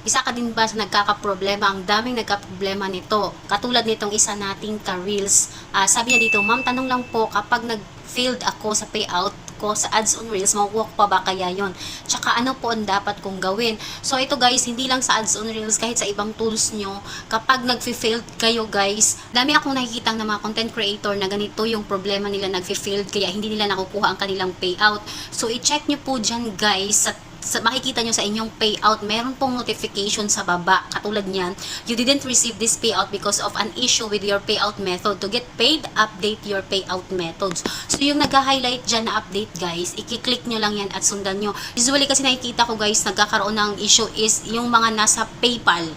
Isa ka din ba sa nagkakaproblema? Ang daming nagkaproblema nito. Katulad nitong isa nating ka-reels. Ah, sabi niya dito, ma'am, tanong lang po, kapag nag-failed ako sa payout ko sa ads on reels, makukuha ko pa ba kaya yon? Tsaka ano po ang dapat kong gawin? So ito guys, hindi lang sa ads on reels, kahit sa ibang tools nyo, kapag nag-failed kayo guys, dami akong nakikita ng mga content creator na ganito yung problema nila nag-failed, kaya hindi nila nakukuha ang kanilang payout. So i-check nyo po dyan guys, sa sa, makikita nyo sa inyong payout, meron pong notification sa baba. Katulad niyan, you didn't receive this payout because of an issue with your payout method. To get paid, update your payout methods. So, yung nag-highlight dyan na update, guys, i-click nyo lang yan at sundan nyo. Usually kasi nakikita ko, guys, nagkakaroon ng issue is yung mga nasa PayPal.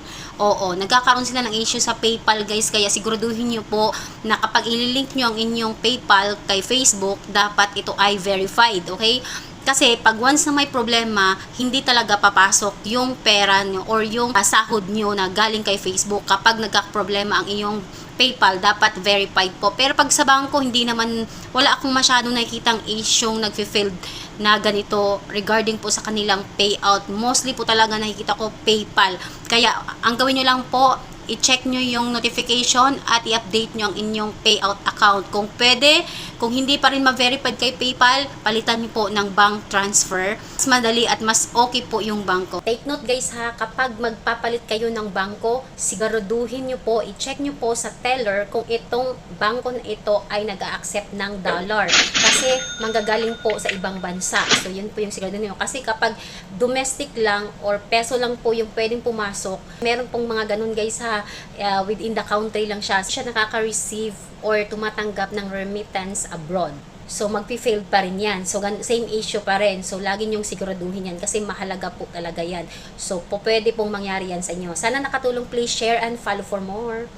Oo, nagkakaroon sila ng issue sa PayPal guys, kaya siguraduhin nyo po na kapag ililink nyo ang inyong PayPal kay Facebook, dapat ito ay verified, okay? Kasi pag once na may problema, hindi talaga papasok yung pera nyo or yung ah, sahod nyo na galing kay Facebook kapag nagka-problema ang inyong PayPal, dapat verified po. Pero pag sa bangko, hindi naman, wala akong masyadong nakikitang issue nag-failed na ganito regarding po sa kanilang payout. Mostly po talaga nakikita ko PayPal. Kaya ang gawin nyo lang po, i-check nyo yung notification at i-update nyo ang inyong payout account. Kung pwede, kung hindi pa rin ma-verified kay PayPal, palitan nyo po ng bank transfer. Mas madali at mas okay po yung bangko. Take note guys ha, kapag magpapalit kayo ng bangko, siguraduhin nyo po, i-check nyo po sa teller kung itong bangko na ito ay nag-accept ng dollar. Kasi manggagaling po sa ibang bansa. So yun po yung siguraduhin nyo. Kasi kapag domestic lang or peso lang po yung pwedeng pumasok, meron pong mga ganun guys ha, uh, within the country lang siya. Siya nakaka-receive or tumatanggap ng remittance abroad. So, magpi-failed pa rin yan. So, same issue pa rin. So, lagi niyong siguraduhin yan kasi mahalaga po talaga yan. So, po, pwede pong mangyari yan sa inyo. Sana nakatulong. Please share and follow for more.